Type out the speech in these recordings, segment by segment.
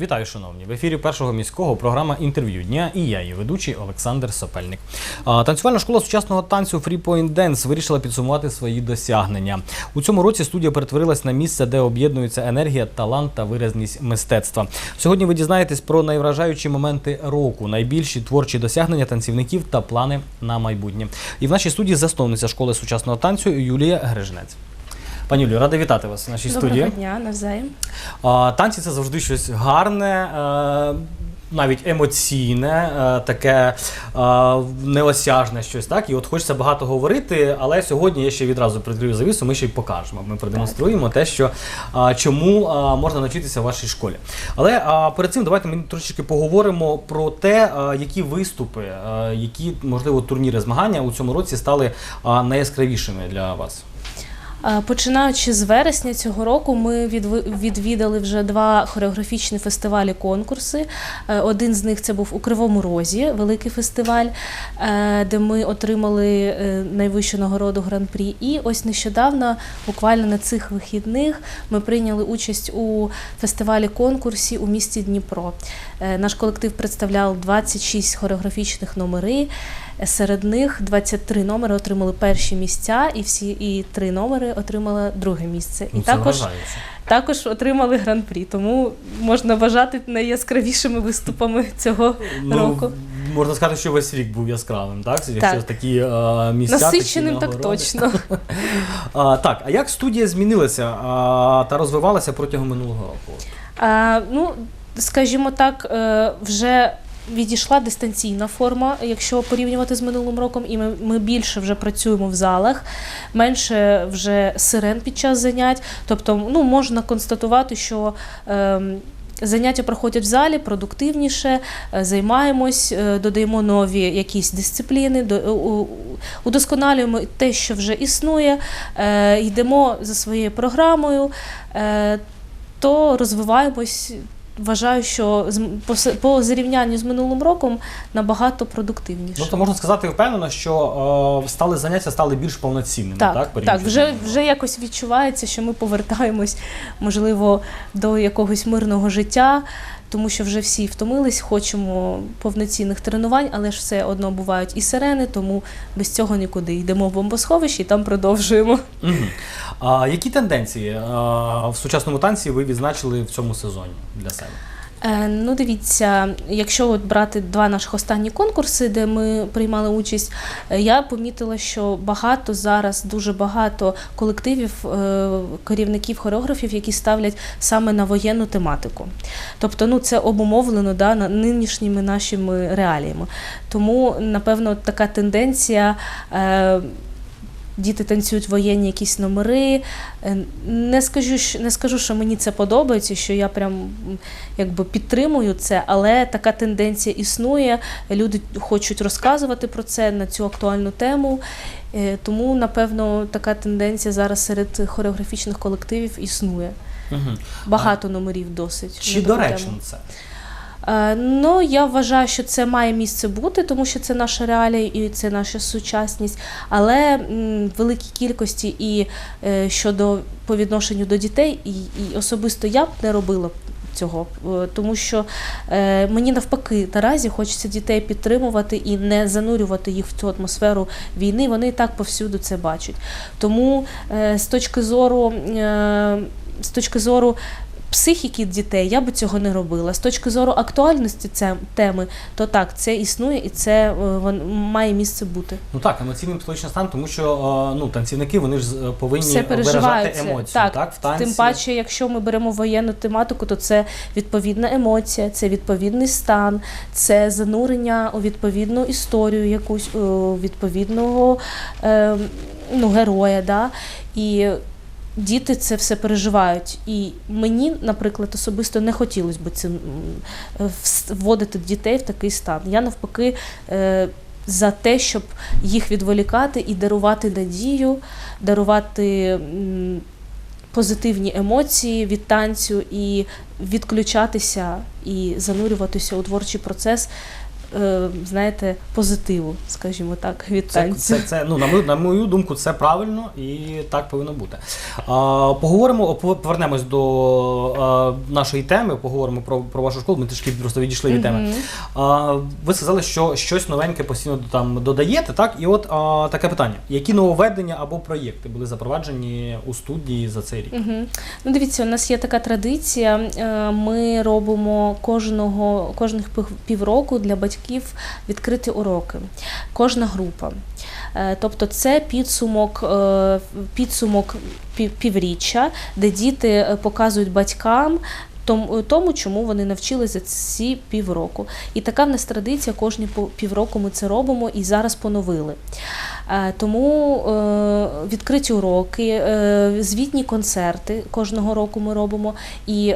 Вітаю, шановні! В ефірі першого міського програма інтерв'ю дня і я, її ведучий Олександр Сопельник. Танцювальна школа сучасного танцю Free Point Dance вирішила підсумувати свої досягнення. У цьому році студія перетворилась на місце, де об'єднується енергія, талант та виразність мистецтва. Сьогодні ви дізнаєтесь про найвражаючі моменти року, найбільші творчі досягнення танцівників та плани на майбутнє. І в нашій студії засновниця школи сучасного танцю Юлія Грижинець. Пані Юлію, радий вітати вас в нашій Доброго студії. дня, навзаєм. Танці це завжди щось гарне, е, навіть емоційне, е, таке е, неосяжне щось. Так, і от хочеться багато говорити, але сьогодні я ще відразу прикрию завісу. Ми ще й покажемо. Ми продемонструємо те, що чому можна навчитися в вашій школі. Але перед цим давайте ми трошечки поговоримо про те, які виступи, які можливо турніри змагання у цьому році стали найяскравішими для вас. А, Починаючи з вересня цього року, ми відвідали вже два хореографічні фестивалі конкурси. Е, Один з них це був у Кривому Розі, великий фестиваль, е, де ми отримали е, найвищу нагороду гран-прі. І ось нещодавно, буквально на цих вихідних, ми прийняли участь у фестивалі конкурсі у місті Дніпро. Е, Наш колектив представляв 26 хореографічних номери. Серед них 23 номери отримали перші місця, і всі і три номери отримали друге місце. І Ну, це також, також отримали гран-прі. Тому можна вважати найяскравішими виступами цього року. Ну, Можна сказати, що весь рік був яскравим, так? Якщо такі е, місця. Насиченим такі так точно. А, так, а як студія змінилася а, та розвивалася протягом минулого року? А, ну, скажімо так, е, вже відійшла дистанційна форма, якщо порівнювати з минулим роком, і ми, ми більше вже працюємо в залах, менше вже сирен під час занять. Тобто, ну, можна констатувати, що. ем, Заняття проходять в залі продуктивніше, е, займаємось, е, додаємо нові якісь дисципліни, удосконалюємо те, що вже існує, е, йдемо за своєю програмою, е, то розвиваємось. Вважаю, що по, зрівнянню з минулим роком набагато продуктивніше. Ну, то можна сказати впевнено, що е, стали заняття стали більш повноцінними, так? так, так, вже, вже якось відчувається, що ми повертаємось, можливо, до якогось мирного життя, тому що вже всі втомились, хочемо повноцінних тренувань, але ж все одно бувають і сирени, тому без цього нікуди. Йдемо в бомбосховище і там продовжуємо. Угу. А які тенденції а, в сучасному танці ви відзначили в цьому сезоні для себе? Е, Ну, дивіться, якщо от брати два наших останні конкурси, де ми приймали участь, е, я помітила, що багато зараз, дуже багато колективів, е, керівників хореографів, які ставлять саме на воєнну тематику. Тобто, ну це обумовлено да, нинішніми нашими реаліями. Тому, напевно, така тенденція. Діти танцюють воєнні якісь номери. Е, Не скажу, що- не скажу, що мені це подобається, що я прям якби підтримую це, але така тенденція існує. Люди хочуть розказувати про це на цю актуальну тему. Е, Тому, напевно, така тенденція зараз серед хореографічних колективів існує. Мгм. Багато номерів досить. Чи доречно це? Е, Ну, я вважаю, що це має місце бути, тому що це наша реалія і це наша сучасність. Але в великій кількості і е, щодо по відношенню до дітей, і, і особисто я б не робила. Цього, Е, тому що мені навпаки наразі хочеться дітей підтримувати і не занурювати їх в цю атмосферу війни. Вони і так повсюду це бачать. Тому з точки зору, з точки зору психіки дітей я би цього не робила. З точки зору актуальності це теми, то так, це існує і це е, вон- має місце бути. Ну так, емоційний психологічний стан, тому що е, ну, танцівники вони ж е, повинні переживають емоції. Так, Так, в танці. Тим паче, якщо ми беремо воєнну тематику, то це відповідна емоція, це відповідний стан, це занурення у відповідну історію, якусь у відповідного е, ну, героя. Да? І діти це все переживають. І мені, наприклад, особисто не хотілося б цим вводити дітей в такий стан. Я навпаки. Е, за те, щоб їх відволікати і дарувати надію, дарувати позитивні емоції від танцю і відключатися і занурюватися у творчий процес знаєте, позитиву, скажімо так, від Це, танцю. це, це ну, на, мою, на мою думку, це правильно і так повинно бути. А, поговоримо, пов- повернемось до а, нашої теми, поговоримо про, про вашу школу. Ми трішки просто відійшли від теми. А, ви сказали, що щось новеньке постійно там додаєте, так? І от а, таке питання: які нововведення або проєкти були запроваджені у студії за цей рік? Угу. Ну, дивіться, у нас є така традиція. е, Ми робимо кожного кожних півроку для батьків відкриті уроки. Кожна група. Е, Тобто це підсумок, е, підсумок півріччя, де діти е, показують батькам. Тому, чому вони навчилися ці півроку. І така в нас традиція, кожні півроку ми це робимо і зараз поновили. Е, Тому е, відкриті уроки, е, звітні концерти кожного року ми робимо і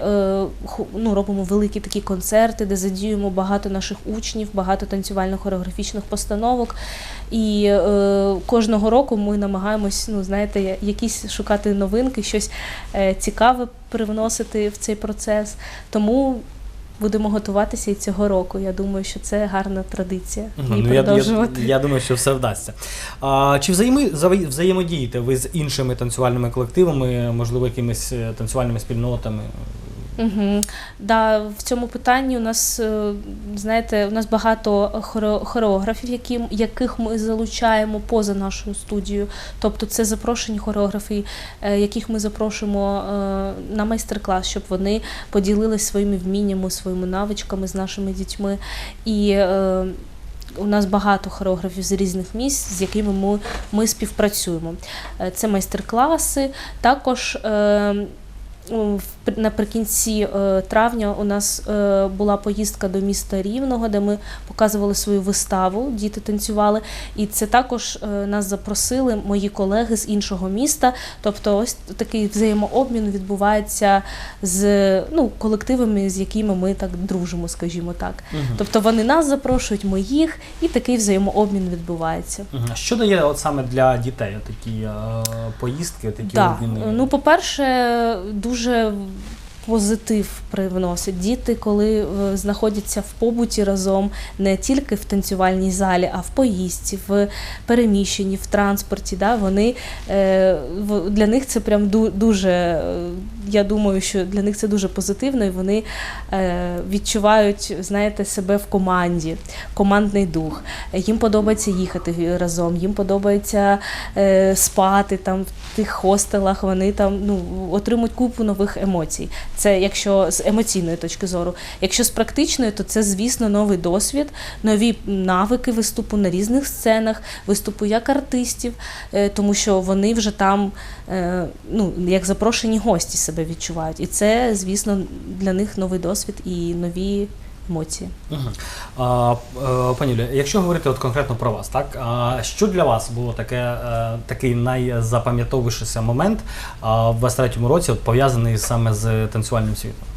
ну, робимо великі такі концерти, де задіюємо багато наших учнів, багато танцювально-хореографічних постановок. І кожного року ми намагаємось, ну знаєте, якісь шукати новинки, щось цікаве привносити в цей процес. Тому будемо готуватися і цього року. Я думаю, що це гарна традиція. Мгм, її ну, я, я, я думаю, що все вдасться. А, чи взаєми, взаємодієте ви з іншими танцювальними колективами, можливо, якимись е, танцювальними спільнотами? Угу. Да, в цьому питанні у нас, е, знаєте, у нас багато хоре- хореографів, які, яких ми залучаємо поза нашою студією. Тобто це запрошені хореографи, е, яких ми запрошуємо е, на майстер-клас, щоб вони поділилися своїми вміннями, своїми навичками з нашими дітьми. І у нас багато хореографів з різних місць, з якими ми, ми співпрацюємо. Це майстер-класи, також. Наприкінці е, травня у нас е, була поїздка до міста Рівного, де ми показували свою виставу, діти танцювали. І це також е, нас запросили мої колеги з іншого міста. Тобто, ось такий взаємообмін відбувається з ну, колективами, з якими ми так дружимо, скажімо так. Мгм. Тобто вони нас запрошують, ми їх, і такий взаємообмін відбувається. А Що дає от саме для дітей такі е, поїздки, такі Да. обміни? Ну, по-перше, дуже дуже позитив привносить. Діти, коли е, знаходяться в побуті разом, не тільки в танцювальній залі, а в поїздці, в переміщенні, в транспорті. Да, вони, е, для них це прям ду- дуже, е, я думаю, що для них це дуже позитивно, і вони відчувають, знаєте, себе в команді, командний дух. Їм подобається їхати разом, їм подобається спати там в тих хостелах. Вони там ну отримують купу нових емоцій. Це якщо з емоційної точки зору. Якщо з практичної, то це, звісно, новий досвід, нові навики виступу на різних сценах, виступу як артистів, е, тому що вони вже там е, ну, як запрошені гості себе відчувають. І це, звісно, для них новий досвід і нові емоції. А, е, пані Юлія, якщо говорити от конкретно про вас, так а що для вас було таке, е, такий найзапам'ятовішийся момент в 23-му році, от, пов'язаний саме з танцювальним світом?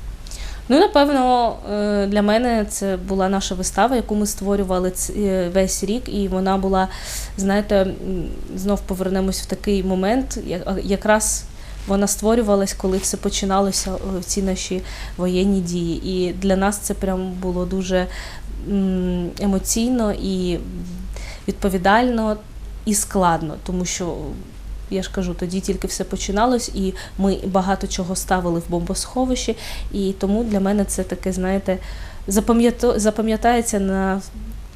Ну, напевно, е, для мене це була наша вистава, яку ми створювали весь рік, і вона була, знаєте, знов повернемось в такий момент, якраз. Вона створювалась, коли все починалося е, ці наші воєнні дії. І для нас це прям було дуже емоційно і відповідально і складно, тому що я ж кажу, тоді тільки все починалось, і ми багато чого ставили в бомбосховищі. І тому для мене це таке, знаєте, запам'ятається на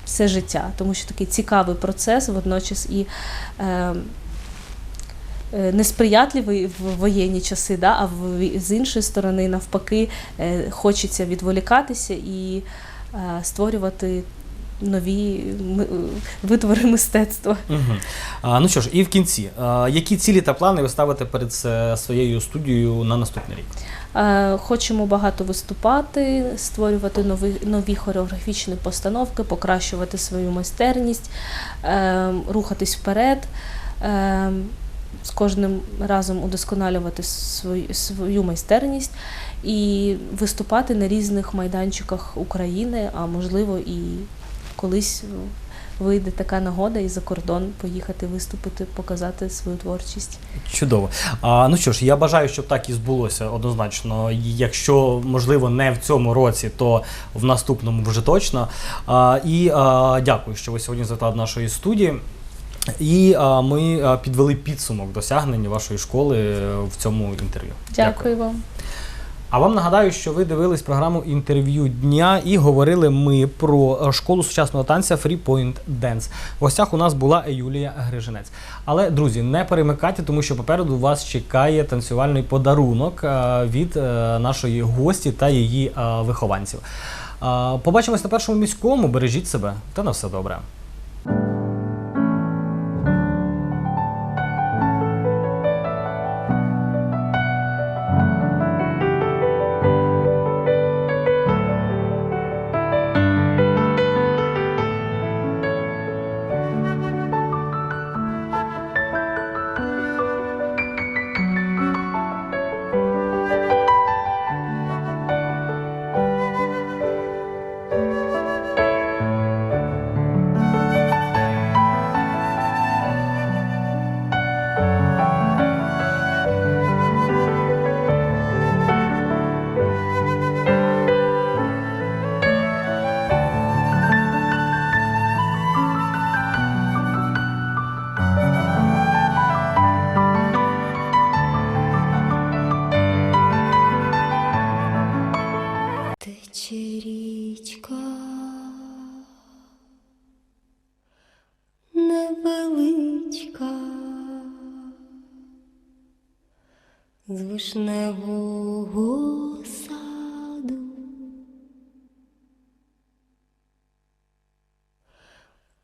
все життя, тому що такий цікавий процес, водночас і е, несприятливий в воєнні часи, да, а в, з іншої сторони, навпаки, е, хочеться відволікатися і е, створювати нові витвори мистецтва. Угу. А, ну що ж, і в кінці, а, які цілі та плани ви ставите перед е, своєю студією на наступний рік? Е, Хочемо багато виступати, створювати нові, нові хореографічні постановки, покращувати свою майстерність, е, рухатись вперед, е, з кожним разом удосконалювати свою, свою майстерність і виступати на різних майданчиках України, а можливо і колись вийде така нагода і за кордон поїхати виступити, показати свою творчість. Чудово. А, ну що ж, я бажаю, щоб так і збулося однозначно. Якщо можливо не в цьому році, то в наступному вже точно. А, і а, дякую, що ви сьогодні завітали нашої студії. І а, ми а, підвели підсумок досягнень вашої школи е, в цьому інтерв'ю. Дякую вам. А вам нагадаю, що ви дивились програму інтерв'ю дня і говорили ми про е, школу сучасного танця Free Point Dance. В гостях у нас була Юлія Грижинець. Але, друзі, не перемикайте, тому що попереду вас чекає танцювальний подарунок е, від нашої гості та її вихованців. Побачимось на першому міському. Бережіть себе та на все добре. З вишневого саду.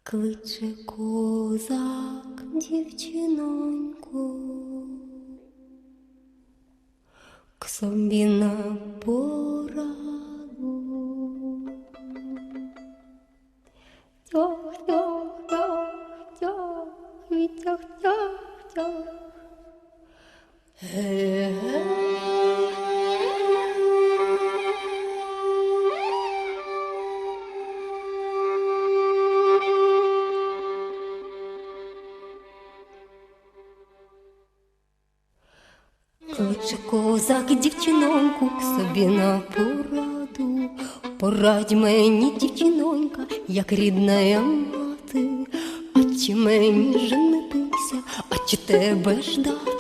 Кличе козак дівчиноньку к собі на пораду. Тьох, тьох, тьох, тьох, вітьох, тьох, тьох. Кличе козак дівчиноньку к собі на пораду. Порадь мені, дівчинонька, як рідна мати, а чи мені женитися, а чи тебе ждати?